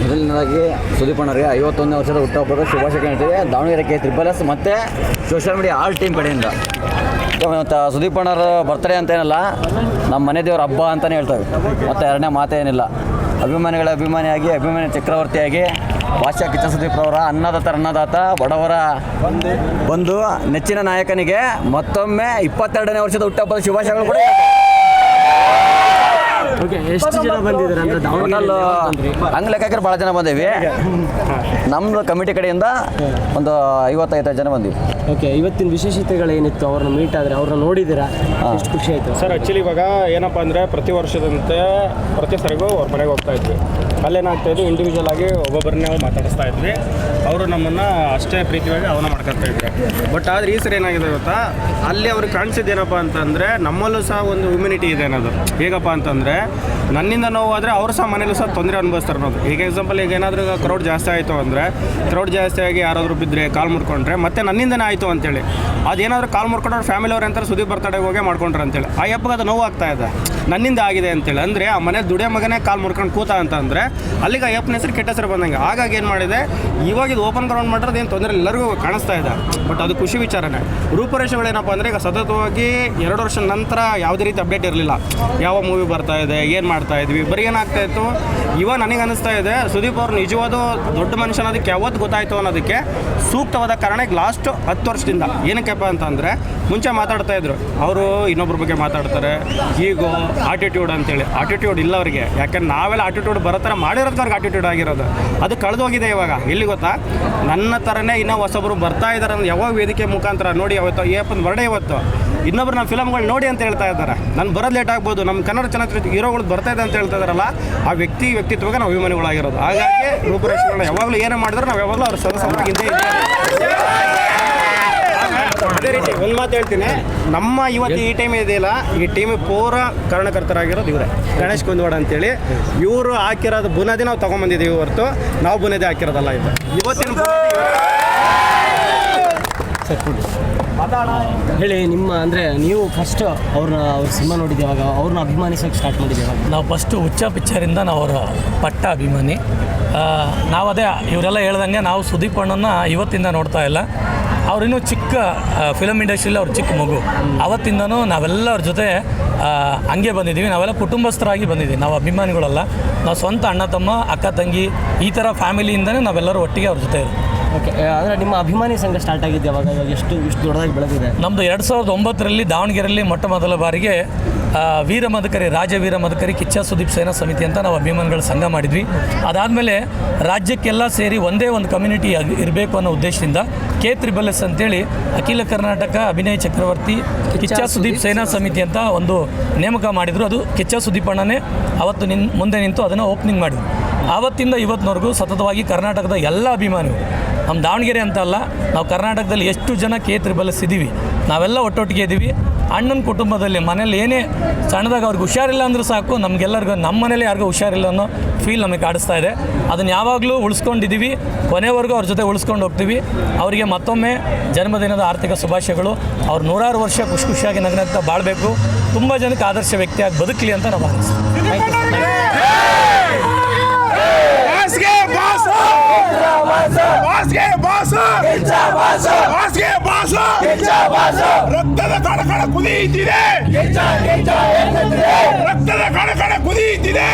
ಮೊದಲನೇದಾಗಿ ಸುದೀಪ್ ಅಣ್ಣರಿಗೆ ಐವತ್ತೊಂದನೇ ವರ್ಷದ ಹುಟ್ಟುಹಬ್ಬದ ಶುಭಾಶಯ ಹೇಳ್ತೀವಿ ದಾವಣಗೆರೆ ಕೆ ತ್ರಿಬಲ್ ಎಸ್ ಮತ್ತು ಸೋಷಿಯಲ್ ಮೀಡಿಯಾ ಆಲ್ ಟೀಮ್ ಕಡೆಯಿಂದ. ಮತ್ತು ಸುದೀಪ್ ಅಣ್ಣರ ಬರ್ತ್ಡೇ ಅಂತೇನಲ್ಲ ನಮ್ಮ ಮನೆ ದೇವ್ರ ಹಬ್ಬ ಅಂತಲೇ ಹೇಳ್ತೇವೆ ಮತ್ತು ಎರಡನೇ ಮಾತೇನಿಲ್ಲ ಅಭಿಮಾನಿಗಳ ಅಭಿಮಾನಿಯಾಗಿ, ಅಭಿಮಾನಿ ಚಕ್ರವರ್ತಿಯಾಗಿ ಭಾಷಾ ಕಿಚ್ಚ ಸುದೀಪ್ ಅವರ ಅನ್ನದಾತ ಅನ್ನದಾತ ಬಡವರ ಬಂದು ನೆಚ್ಚಿನ ನಾಯಕನಿಗೆ ಮತ್ತೊಮ್ಮೆ ಇಪ್ಪತ್ತೆರಡನೇ ವರ್ಷದ ಹುಟ್ಟುಹಬ್ಬದ ಶುಭಾಶಯಗಳು ಕೂಡ ಎಷ್ಟು ಜನ ಬಂದಿದ್ದಾರೆ ಅಂದ್ರೆ ದಾವಣಗೆರೆ ಟೋಟಲ್ ಹಂಗೆ ಲೆಕ್ಕ ಹಾಕಿದ್ರೆ ಭಾಳ ಜನ ಬಂದೇವಿ. ನಮ್ಮ ಕಮಿಟಿ ಕಡೆಯಿಂದ ಒಂದು ಐವತ್ತೈದು ಜನ ಬಂದಿವಿ. ಓಕೆ ಇವತ್ತಿನ ವಿಶೇಷತೆಗಳೇನಿತ್ತು? ಅವ್ರನ್ನ ಮೀಟ್ ಆದರೆ ಅವ್ರನ್ನ ನೋಡಿದ್ದೀರಾ? ಎಷ್ಟು ಖುಷಿ ಆಯಿತು? ಸರ್ ಆ್ಯಕ್ಚುಲಿ ಇವಾಗ ಏನಪ್ಪ ಅಂದರೆ ಪ್ರತಿ ವರ್ಷದಂತೆ ಪ್ರತಿ ಸರಿಗೂ ಅವ್ರ ಮನೆಗೆ ಹೋಗ್ತಾ ಇದ್ವಿ. ಅಲ್ಲೇನಾಗ್ತಾ ಇದ್ವಿ ಇಂಡಿವಿಜುವಲ್ ಆಗಿ ಒಬ್ಬೊಬ್ಬರನ್ನೇ ನಾವು ಮಾತಾಡಿಸ್ತಾ ಇದ್ವಿ. ಅವರು ನಮ್ಮನ್ನು ಅಷ್ಟೇ ಪ್ರೀತಿಯಾಗಿ ಅವನ ಮಾಡ್ಕೊತಾ ಇದ್ವಿ ಬಟ್ ಆದರೆ ಈ ಸರಿ ಏನಾಗಿದೆ ಗೊತ್ತಾ? ಅಲ್ಲಿ ಅವ್ರಿಗೆ ಕಾಣಿಸಿದ್ದೇನಪ್ಪ ಅಂತಂದರೆ ನಮ್ಮಲ್ಲೂ ಸಹ ಒಂದು ಇಮ್ಯುನಿಟಿ ಇದೆ ಅನ್ನೋದು. ಹೇಗಪ್ಪ ಅಂತಂದರೆ ನನ್ನಿಂದ ನೋವಾದರೆ ಅವರು ಸಹ ಮನೇಲೂ ಸಹ ತೊಂದರೆ ಅನುಭವಿಸ್ತಾರೆ ಅನ್ನೋದು. ಈಗ ಎಕ್ಸಾಂಪಲ್ ಈಗ ಏನಾದರೂ ಕ್ರೌಡ್ ಜಾಸ್ತಿ ಆಯಿತು ಅಂದರೆ ಕ್ರೌಡ್ ಜಾಸ್ತಿ ಆಗಿ ಯಾರಾದರೂ ಬಿದ್ದರೆ ಕಾಲ್ ಮುಡ್ಕೊಂಡ್ರೆ ಮತ್ತೆ ನನ್ನಿಂದನೇ ಆಯಿತು ಅಂತೇಳಿ. ಅದೇನಾದರೂ ಕಾಲ್ ಮುಡ್ಕೊಂಡ್ರೆ ಫ್ಯಾಮಿಲಿ ಅವ್ರು ಅಂತಾರೆ ಸುದೀಪ್ ಬರ್ತಡೆಗೆ ಹೋಗೇ ಮಾಡ್ಕೊಂಡ್ರೆ ಅಂತೇಳಿ ಆ ಯಪ್ಪಗೆ ಅದು ನೋವು ನನ್ನಿಂದ ಆಗಿದೆ ಅಂತೇಳಿ. ಅಂದರೆ ಆ ಮನೆ ದುಡಿಯೋ ಮಗನೇ ಕಾಲು ಮುಡ್ಕೊಂಡು ಕೂತ ಅಂತ ಅಂದರೆ ಅಲ್ಲಿಗೆ ಆ ಯಪ್ಪನ ಹೆಸರು ಕೆಟ್ಟ ಹೆಸರು ಬಂದಂಗೆ. ಹಾಗಾಗಿ ಏನು ಮಾಡಿದೆ? ಇವಾಗ ಇದು ಓಪನ್ ಗ್ರೌಂಡ್ ಮಾಡಿರೋದು ಏನು ತೊಂದರೆ ಎಲ್ಲರಿಗೂ ಕಾಣಿಸ್ತಾ ಇದೆ. ಬಟ್ ಅದು ಖುಷಿ ವಿಚಾರನೇ. ರೂಪುರೇಷೆಗಳೇನಪ್ಪ ಅಂದರೆ ಈಗ ಸತತವಾಗಿ ಎರಡು ವರ್ಷ ನಂತರ ಯಾವುದೇ ರೀತಿ ಅಪ್ಡೇಟ್ ಇರಲಿಲ್ಲ. ಯಾವ ಮೂವಿ ಬರ್ತಾ ಇದೆ, ಏನು ಮಾಡ್ತಾ ಇದ್ವಿ, ಬರೀ ಏನಾಗ್ತಾ ಇತ್ತು? ಇವಾಗ ನನಗೆ ಅನಿಸ್ತಾ ಇದೆ, ಸುದೀಪ್ ಅವ್ರು ನಿಜವಾದ ದೊಡ್ಡ ಮನುಷ್ಯ ಅನ್ನೋದಕ್ಕೆ ಯಾವತ್ತು ಗೊತ್ತಾಯಿತು ಅನ್ನೋದಕ್ಕೆ ಸೂಕ್ತವಾದ ಕಾರಣ ಲಾಸ್ಟ್ ಹತ್ತು ವರ್ಷದಿಂದ. ಏನಕ್ಕೆಪ್ಪ ಅಂತಂದರೆ, ಮುಂಚೆ ಮಾತಾಡ್ತಾ ಇದ್ರು. ಅವರು ಇನ್ನೊಬ್ಬರ ಬಗ್ಗೆ ಮಾತಾಡ್ತಾರೆ. ಈಗೋ ಆಟಿಟ್ಯೂಡ್ ಅಂತೇಳಿ. ಆಟಿಟ್ಯೂಡ್ ಇಲ್ಲ ಅವರಿಗೆ ಯಾಕಂದ್ರೆ ನಾವೆಲ್ಲ ಆಟಿಟ್ಯೂಡ್ ಬರೋ ಥರ ಮಾಡಿರೋದು ಅವ್ರಿಗೆ ಆಟಿಟ್ಯೂಡ್ ಆಗಿರೋದು. ಅದು ಕಳೆದೋಗಿದೆ ಇವಾಗ. ಎಲ್ಲಿ ಗೊತ್ತಾ? ನನ್ನ ಥರನೇ ಇನ್ನೂ ಹೊಸೊಬ್ಬರು ಬರ್ತಾ ಇದ್ದಾರೆ ಯಾವಾಗ ವೇದಿಕೆ ಮುಖಾಂತರ? ನೋಡಿ ಅವತ್ತು ಏಪನ್ ಬರ್ಡೇ ಇವತ್ತು ಇನ್ನೊಬ್ರು ನಮ್ಮ ಫಿಲಮ್ಗಳು ನೋಡಿ ಅಂತ ಹೇಳ್ತಾ ಇದ್ದಾರೆ. ನಾನು ಬರೋದು ಲೇಟ್ ಆಗ್ಬೋದು. ನಮ್ಮ ಕನ್ನಡ ಚಲನಚಿತ್ರ ಹೀರೋಗಳು ಬರ್ತಾ ಇದೆ ಅಂತ ಹೇಳ್ತಾ ಇದಾರಲ್ಲ ಆ ವ್ಯಕ್ತಿ ವ್ಯಕ್ತಿತ್ವಕ್ಕೆ ನಾವು ಅಭಿಮಾನಿಗಳಾಗಿರೋದು. ಹಾಗಾಗಿ ರೂಪುರೇಷೆಗಳನ್ನ ಯಾವಾಗಲೂ ಏನೇ ಮಾಡಿದ್ರು ನಾವು ಯಾವಾಗಲೂ ಅವ್ರ ಸದಸ್ಯ ಹಿಂದೆ ಇದ್ದೇವೆ ಅದೇ ರೀತಿ ಒಂದು ಮಾತು ಹೇಳ್ತೀನಿ. ನಮ್ಮ ಇವತ್ತು ಈ ಟೈಮ್ ಇದೆಯಲ್ಲ ಈ ಟೀಮ್ ಪೂರ ಕಾರಣಕರ್ತರಾಗಿರೋದು ಇವರೇ. ಗಣೇಶ್ ಕುಂದವಾಡ ಅಂತೇಳಿ. ಇವರು ಹಾಕಿರೋದು ಬುನಾದಿ ನಾವು ತೊಗೊಂಬಂದಿದ್ದೀವಿ ಹೊರತು. ನಾವು ಬುನಾದಿ ಹಾಕಿರೋದಲ್ಲ ಇದು. ಇವತ್ತಿನ ಹೇಳಿ ನಿಮ್ಮ ಅಂದರೆ ನೀವು ಫಸ್ಟ್ ಅವ್ರನ್ನ ಅವ್ರ ಸಿನಿಮಾ ನೋಡಿದ್ದೀವಾಗ ಅವ್ರನ್ನ ಅಭಿಮಾನಿಸೋಕೆ ಸ್ಟಾರ್ಟ್ ಮಾಡಿದ್ದೀವಾಗ ನಾವು ಫಸ್ಟು ಹುಚ್ಚ ಪಿಚ್ಚರಿಂದ ನಾವು ಅವರ ಪಟ್ಟ ಅಭಿಮಾನಿ. ಆ, ನಾವು ಅದೇ ಇವರೆಲ್ಲ ಹೇಳ್ದಂಗೆ ನಾವು ಸುದೀಪ್ ಅಣ್ಣನ ಇವತ್ತಿಂದ ನೋಡ್ತಾ ಇಲ್ಲ. ಅವರಿನ್ನೂ ಚಿಕ್ಕ ಫಿಲಮ್ ಇಂಡಸ್ಟ್ರಿಯಲ್ಲಿ ಅವ್ರ ಚಿಕ್ಕ ಮಗು. ಅವತ್ತಿಂದನೂ ನಾವೆಲ್ಲ ಅವ್ರ ಜೊತೆ ಹಂಗೆ ಬಂದಿದ್ದೀವಿ. ನಾವೆಲ್ಲ ಕುಟುಂಬಸ್ಥರಾಗಿ ಬಂದಿದ್ದೀವಿ. ನಾವು ಅಭಿಮಾನಿಗಳಲ್ಲ. ನಾವು ಸ್ವಂತ ಅಣ್ಣ, ತಮ್ಮ, ಅಕ್ಕ, ತಂಗಿ ಈ ಥರ ಫ್ಯಾಮಿಲಿಯಿಂದನೇ ನಾವೆಲ್ಲರೂ ಒಟ್ಟಿಗೆ ಅವ್ರ ಜೊತೆ ಇರೋದು. ಓಕೆ ಅಂದರೆ ನಿಮ್ಮ ಅಭಿಮಾನಿ ಸಂಘ ಸ್ಟಾರ್ಟ್ ಆಗಿದೆ ಯಾವಾಗ? ಇವಾಗ ಎಷ್ಟು ಇಷ್ಟು ದೊಡ್ಡದಾಗಿ ಬೆಳೆದಿದೆ? ನಮ್ಮದು ಎರಡು ಸಾವಿರದ ಒಂಬತ್ತರಲ್ಲಿ ದಾವಣಗೆರೆಯಲ್ಲಿ ಮೊಟ್ಟ ಮೊದಲ ಬಾರಿಗೆ ವೀರ ಮಧುಕರಿ ರಾಜ ವೀರ ಮಧುಕರಿ ಕಿಚ್ಚ ಸುದೀಪ್ ಸೇನಾ ಸಮಿತಿ ಅಂತ ನಾವು ಅಭಿಮಾನಿಗಳ ಸಂಘ ಮಾಡಿದ್ವಿ. ಅದಾದಮೇಲೆ ರಾಜ್ಯಕ್ಕೆಲ್ಲ ಸೇರಿ ಒಂದೇ ಒಂದು ಕಮ್ಯುನಿಟಿ ಇರಬೇಕು ಅನ್ನೋ ಉದ್ದೇಶದಿಂದ ಕೆ ತ್ರಿಬಲ್ ಎಸ್ ಅಂತೇಳಿ ಅಖಿಲ ಕರ್ನಾಟಕ ಅಭಿನಯ ಚಕ್ರವರ್ತಿ ಕಿಚ್ಚ ಸುದೀಪ್ ಸೇನಾ ಸಮಿತಿ ಅಂತ ಒಂದು ನೇಮಕ ಮಾಡಿದರು. ಅದು ಕಿಚ್ಚ ಸುದೀಪ್ ಅಣ್ಣನೇ ಅವತ್ತು ನಿನ್ ಮುಂದೆ ನಿಂತು ಅದನ್ನು ಓಪನಿಂಗ್ ಮಾಡಿದ್ರು. ಆವತ್ತಿಂದ ಇವತ್ತಿನವರೆಗೂ ಸತತವಾಗಿ ಕರ್ನಾಟಕದ ಎಲ್ಲ ಅಭಿಮಾನಿಗಳು, ನಮ್ಮ ದಾವಣಗೆರೆ ಅಂತ ಅಲ್ಲ, ನಾವು ಕರ್ನಾಟಕದಲ್ಲಿ ಎಷ್ಟು ಜನ ಕೆ ಬಲಸಿದ್ದೀವಿ ನಾವೆಲ್ಲ ಒಟ್ಟೊಟ್ಟಿಗೆ ಇದ್ದೀವಿ. ಅಣ್ಣನ ಕುಟುಂಬದಲ್ಲಿ ಮನೇಲಿ ಏನೇ ಸಣ್ಣದಾಗ ಅವ್ರಿಗೆ ಹುಷಾರಿಲ್ಲ ಅಂದರೂ ಸಾಕು, ನಮಗೆಲ್ಲರಿಗೂ, ನಮ್ಮ ಮನೇಲಿ ಯಾರಿಗೂ ಹುಷಾರಿಲ್ಲ ಅನ್ನೋ ಫೀಲ್ ನಮಗೆ ಕಾಡಿಸ್ತಾ ಇದೆ. ಅದನ್ನು ಯಾವಾಗಲೂ ಉಳಿಸ್ಕೊಂಡಿದ್ದೀವಿ, ಕೊನೆವರೆಗೂ ಅವ್ರ ಜೊತೆ ಉಳಿಸ್ಕೊಂಡು ಹೋಗ್ತೀವಿ. ಅವರಿಗೆ ಮತ್ತೊಮ್ಮೆ ಜನ್ಮದಿನದ ಆರ್ಥಿಕ ಶುಭಾಶಯಗಳು. ಅವ್ರು ನೂರಾರು ವರ್ಷ ಖುಷಿ ಖುಷಿಯಾಗಿ ನಗನಗ್ತಾ ಬಾಳಬೇಕು. ತುಂಬ ಜನಕ್ಕೆ ಆದರ್ಶ ವ್ಯಕ್ತಿಯಾಗಿ ಬದುಕಲಿ ಅಂತ ನಾವು ಭಾವಿಸ್ತೀವಿ. Boss! Basque Boss! Basque Boss! ರಕ್ತದ ಕಣ ಕಣ ಕುದಿಯುತ್ತಿದೆ ರಕ್ತದ ಕಣ ಕಣ ಕುದಿಯುತ್ತಿದೆ